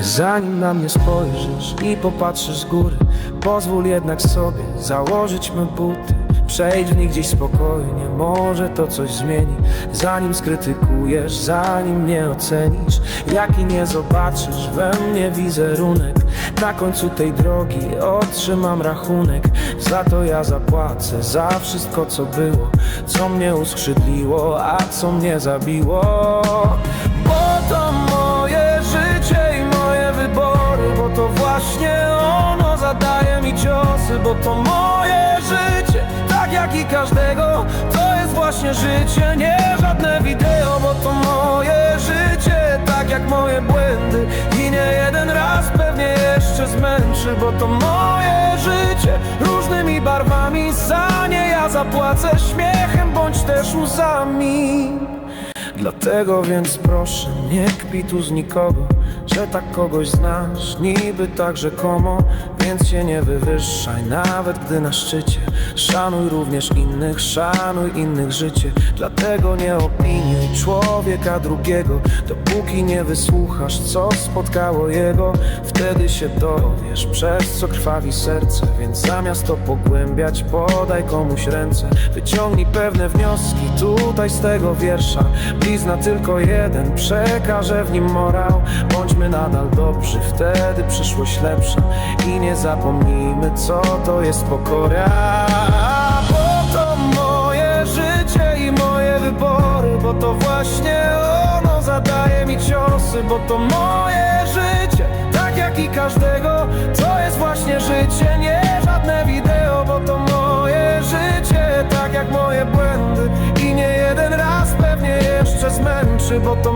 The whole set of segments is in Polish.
Zanim na mnie spojrzysz i popatrzysz z góry Pozwól jednak sobie założyć me buty Przejdź w nich gdzieś spokojnie, może to coś zmieni. Zanim skrytykujesz, zanim mnie ocenisz. Jaki nie zobaczysz we mnie wizerunek. Na końcu tej drogi otrzymam rachunek. Za to ja zapłacę, za wszystko co było. Co mnie uskrzydliło, a co mnie zabiło. Bo to moje życie i moje wybory. Bo to właśnie ono zadaje mi ciosy Bo to moje i każdego To jest właśnie życie, nie żadne wideo Bo to moje życie, tak jak moje błędy. I nie jeden raz pewnie jeszcze zmęczy Bo to moje życie, różnymi barwami Za nie ja zapłacę. Śmiechem bądź też łzami. Dlatego więc proszę, nie kpi tu z nikogo Że tak kogoś znasz, niby tak rzekomo Więc się nie wywyższaj, nawet gdy na szczycie Szanuj również innych, szanuj innych życie. Dlatego nie opiniuj człowieka drugiego Dopóki nie wysłuchasz, co spotkało jego. Wtedy się dowiesz, przez co krwawi serce. Więc zamiast to pogłębiać, podaj komuś ręce. Wyciągnij pewne wnioski tutaj z tego wiersza. Blizna tylko jeden, przekaże w nim morał Bądźmy nadal dobrzy, wtedy przyszłość lepsza. I nie zapomnijmy, co to jest pokora Bo to moje życie i moje wybory Bo to właśnie ono zadaje mi ciosy Bo to moje życie, tak jak i każdego To jest właśnie życie, nie żadne wideo Bo to moje życie, tak jak moje błędy. I nie jeden raz pewnie jeszcze zmęczy Bo to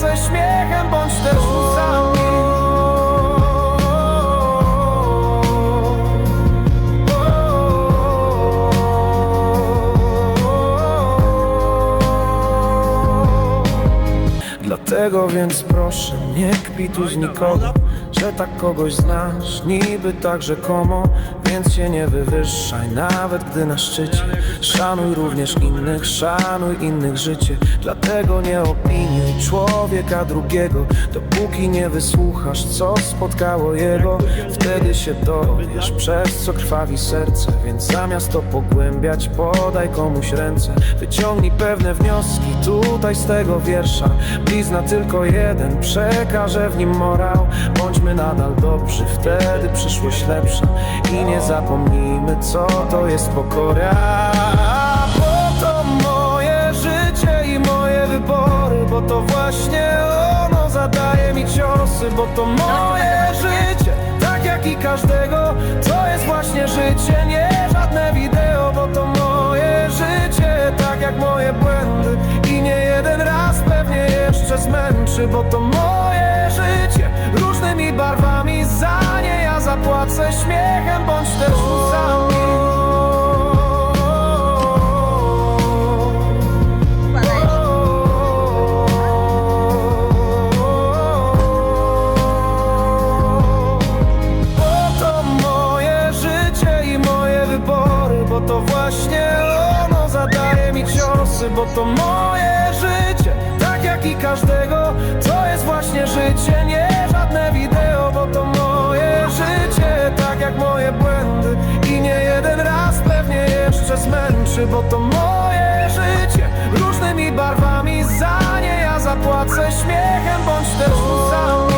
zapłacę śmiechem bądź też łzami Dlatego więc proszę, nie kpi tu z nikogo Że tak kogoś znasz, niby tak rzekomo Więc się nie wywyższaj, nawet gdy na szczycie. Szanuj również innych, szanuj innych życie. Dlatego nie opiniuj człowieka drugiego Dopóki nie wysłuchasz, co spotkało jego. Wtedy się dowiesz, przez co krwawi serce Więc zamiast to pogłębiać, podaj komuś ręce. Wyciągnij pewne wnioski tutaj z tego wiersza. Blizna tylko jeden, przekaże w nim morał. Bądźmy nadal dobrzy, wtedy przyszłość lepsza. I nie zapomnijmy, co to jest pokora Bo to moje życie i moje wybory Bo to właśnie ono zadaje mi ciosy Bo to moje życie, tak jak i każdego To jest właśnie życie, nie zapłacę śmiechem bądź też łzami. Bo to moje życie i moje wybory Bo to właśnie ono zadaje mi ciosy Bo to moje życie, tak jak i każdego To jest właśnie życie, nie zapłacę śmiechem bądź też łzami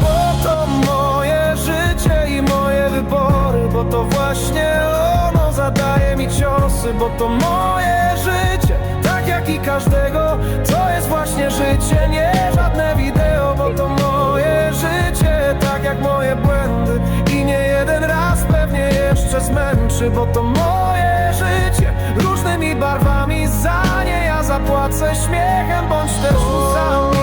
Bo to moje życie i moje wybory Bo to właśnie ono zadaje mi ciosy Bo to moje życie, tak jak i każdego To jest właśnie życie, nie żadne wideo Bo to moje życie, zmęczy Bo to moje życie, różnymi barwami Za nie ja zapłacę śmiechem bądź też łzami